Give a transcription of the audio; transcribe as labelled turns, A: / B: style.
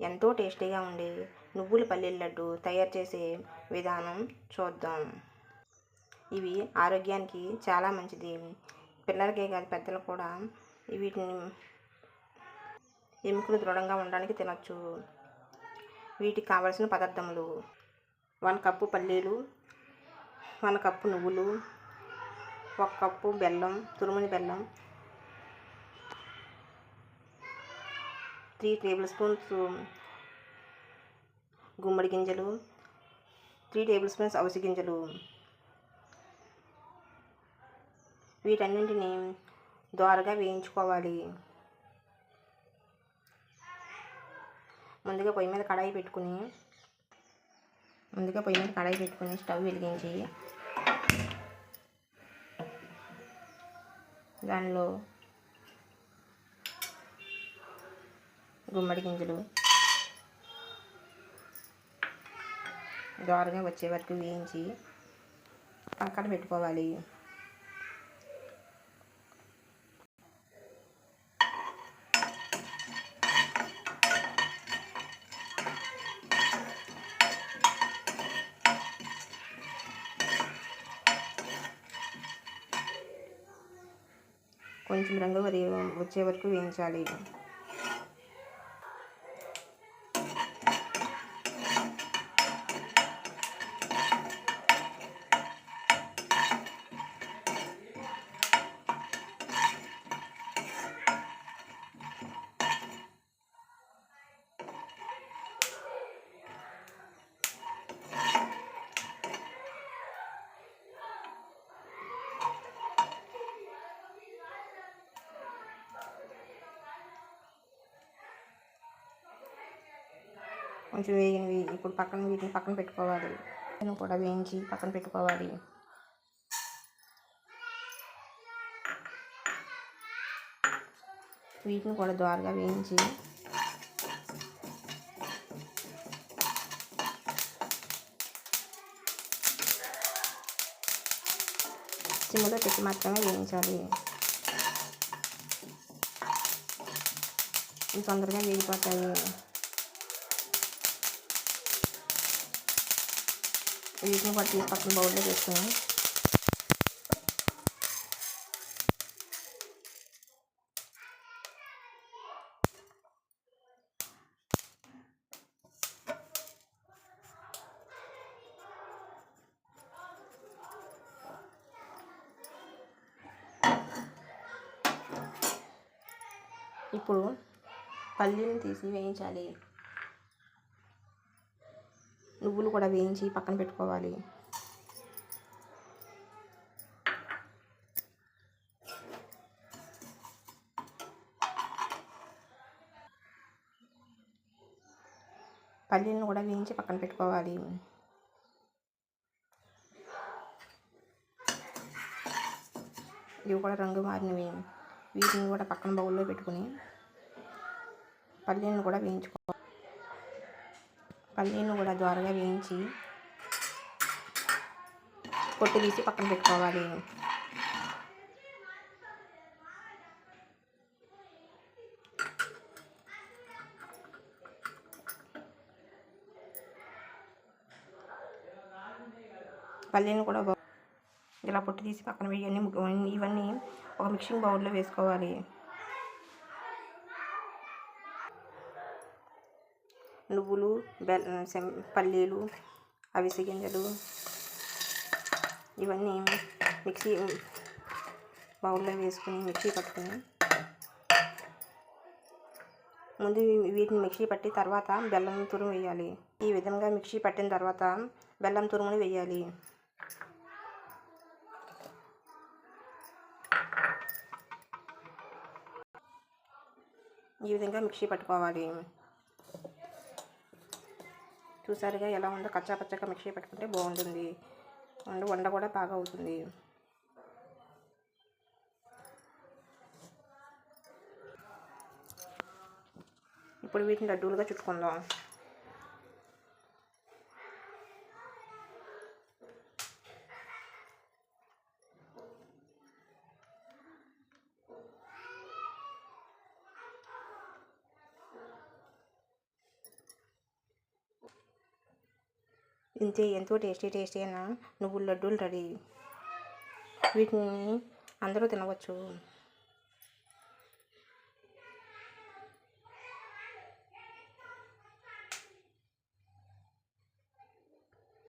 A: ఎంతో టేస్టీగా ఉండే నువ్వుల పల్లీల లడ్డు తయారు చేసే విధానం చూద్దాం. ఇవి ఆరోగ్యానికి చాలా మంచిది. పిల్లలకే కాదు పెద్దలు కూడా వీటిని ఎముకలు దృఢంగా ఉండడానికి తినచ్చు. వీటికి కావలసిన పదార్థములు వన్ కప్పు పల్లీలు వన్ కప్పు నువ్వులు ఒక కప్పు బెల్లం తురుముని బెల్లం త్రీ టేబుల్ స్పూన్స్ గుమ్మడి గింజలు త్రీ టేబుల్ స్పూన్స్ అవిసి గింజలు. వీటన్నింటిని దోరగా వేయించుకోవాలి. ముందుగా పొయ్యి మీద కడాయి పెట్టుకుని ముందుగా పొయ్యి మీద కడాయి పెట్టుకుని స్టవ్ వెలిగించి దానిలో గుమ్మడి గింజలు. దోరగా వచ్చే వరకు వేయించి పక్కన పెట్టుకోవాలి. కొంచెం రంగు వరి వచ్చే వరకు వేయించాలి. కొంచెం వేగినవి ఇప్పుడు పక్కన వీటిని పక్కన పెట్టుకోవాలి. వీటిని కూడా వేయించి పక్కన పెట్టుకోవాలి. వీటిని కూడా ద్వారగా వేయించి సిమ్లో పెట్టి మాత్రమే వేయించాలి. ఇవి తొందరగా వేగిపోతాయి. వీటిని కూడా తీసి పక్కన బౌల్లో వేసుకుని ఇప్పుడు పల్లీని తీసి వేయించాలి. నువ్వులు కూడా వేయించి పక్కన పెట్టుకోవాలి. పల్లీలను కూడా వేయించి పక్కన పెట్టుకోవాలి. ఇవి కూడా రంగు మారినవి. వీటిని కూడా పక్కన బౌల్లో పెట్టుకుని పల్లీలను కూడా వేయించుకోవాలి పల్లీలను కూడా ద్వారగా వేయించి పొట్టు తీసి పక్కన పెట్టుకోవాలి. పల్లీలను కూడా బౌ- ఇలా పొట్టు తీసి పక్కన వేయన్ని ఇవన్నీ ఒక మిక్సింగ్ బౌల్లో వేసుకోవాలి. నువ్వులు బెల్ పల్లీలు అవిసె గింజలు ఇవన్నీ మిక్సీ బౌల్లో వేసుకుని మిక్సీ పట్టుకుని ముందు వీటిని మిక్సీ పట్టి తర్వాత బెల్లం తురుము వేయాలి. ఈ విధంగా మిక్సీ పట్టిన తర్వాత బెల్లం తురుముని వేయాలి. ఈ విధంగా మిక్సీ పట్టుకోవాలి. చూసారుగా ఎలా ఉందో కచ్చా పచ్చగా మిక్సీ పెట్టుకుంటే బాగుంటుంది. అండ్ వండ కూడా బాగా అవుతుంది. ఇప్పుడు వీటిని లడ్డూలుగా చుట్టుకుందాం. ఇంతే ఎంతో టేస్టీ టేస్టీ అయిన నువ్వుల లడ్డూలు రెడీ. వీటిని అందరూ తినవచ్చు.